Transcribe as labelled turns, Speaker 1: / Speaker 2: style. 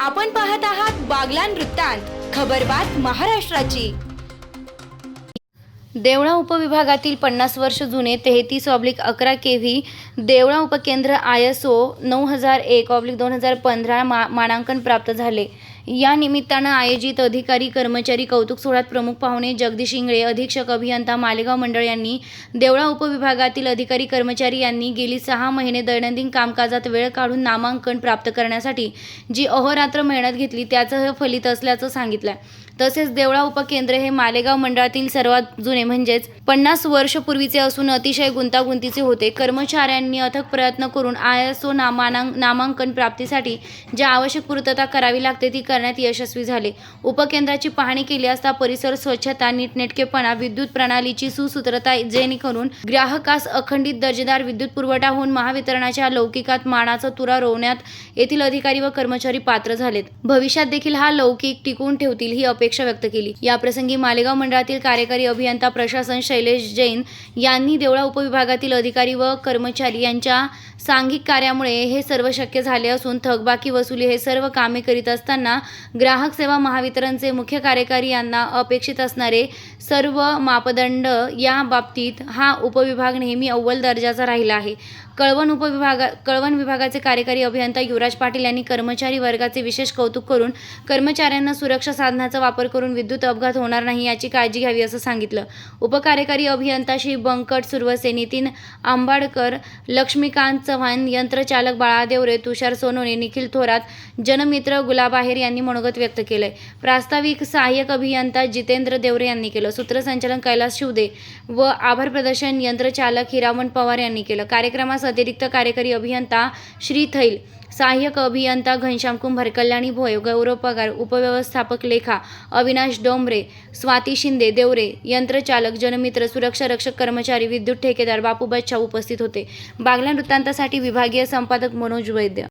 Speaker 1: आपण पाहत आहात बागलान वृत्तांत खबरबात महाराष्ट्राची. देवळा उपविभागातील पन्नास वर्ष जुने तेहतीस ऑब्लिक अकरा के व्ही देवळा उपकेंद्र आय एस ओ नऊ हजार एक ऑब्लिक दोन हजार पंधरा मा मानांकन प्राप्त झाले. या निमित्तानं आयोजित अधिकारी कर्मचारी कौतुक सोहळ्यात प्रमुख पाहुणे जगदीश इंगळे अधीक्षक अभियंता मालेगाव मंडळ यांनी देवळा उपविभागातील अधिकारी कर्मचारी यांनी गेली सहा महिने दैनंदिन कामकाजात वेळ काढून नामांकन प्राप्त करण्यासाठी जी अहोरात्र मेहनत घेतली त्याचं हे फलित असल्याचं सांगितलं तसेच देवळा उपकेंद्र हे मालेगाव मंडळातील सर्वात जुने म्हणजेच पन्नास वर्षपूर्वीचे असून अतिशय गुंतागुंतीचे होते. कर्मचाऱ्यांनी अथक प्रयत्न करून आय एस ओ नामानां नामांकन प्राप्तीसाठी ज्या आवश्यक पूर्तता करावी लागते ती करण्यात यशस्वी झाले. उपकेंद्राची पाहणी केली असता परिसर स्वच्छता नीटनेटकेपणा विद्युत प्रणालीची सुसूत्रता जेणेकरून ग्राहकास अखंडित दर्जेदार विद्युत पुरवठा होऊन महावितरणाच्या लौकिकात मानाचा तुरा रोवण्यात येथील अधिकारी व कर्मचारी पात्र झालेत. भविष्यात देखील हा लौकिक टिकवून ठेवतील ही अपेक्षा व्यक्त केली. याप्रसंगी मालेगाव मंडळातील कार्यकारी अभियंता प्रशासन शैलेश जैन यांनी देवळा उपविभागातील अधिकारी व कर्मचारी यांच्या सांघिक कार्यामुळे हे सर्व शक्य झाले असून थकबाकी वसुली हे सर्व कामे करीत असताना ग्राहक सेवा महावितरणचे मुख्य कार्यकारी यांना अपेक्षित असणारे सर्व मापदंड या बाबतीत हा उपविभाग नेहमी अव्वल दर्जाचा राहिला आहे. कळवण उपविभागा कळवण विभागाचे कार्यकारी अभियंता युवराज पाटील यांनी कर्मचारी वर्गाचे विशेष कौतुक करून कर्मचाऱ्यांना सुरक्षा साधनाचा वापर करून विद्युत अपघात होणार नाही याची काळजी घ्यावी असं सांगितलं. उपकार्यकारी अभियंता श्री बंकट सुरवसे नितीन आंबाडकर लक्ष्मीकांत चव्हाण यंत्रचालक बाळादेवरे तुषार सोनोने निखिल थोरात जनमित्र गुलाबाहेर यांनी मनोगत व्यक्त केलंय. प्रास्ताविक सहाय्यक अभियंता जितेंद्र देवरे यांनी केलं. सूत्रसंचालन कैलास शिवदे व आभार प्रदर्शन यंत्रचालक हिरामण पवार यांनी केलं. कार्यक्रमास अतिरिक्त कार्यकारी अभियंता श्री थैल सहाय्यक अभियंता घनश्याम कुंभार कल्याणी भोय गौरव पगार उपव्यवस्थापक लेखा अविनाश डोंबरे स्वाती शिंदे देवरे यंत्रचालक जनमित्र सुरक्षा रक्षक कर्मचारी विद्युत ठेकेदार बापू बच्छा उपस्थित होते. बागला वृत्तांतासाठी विभागीय संपादक मनोज वैद्य.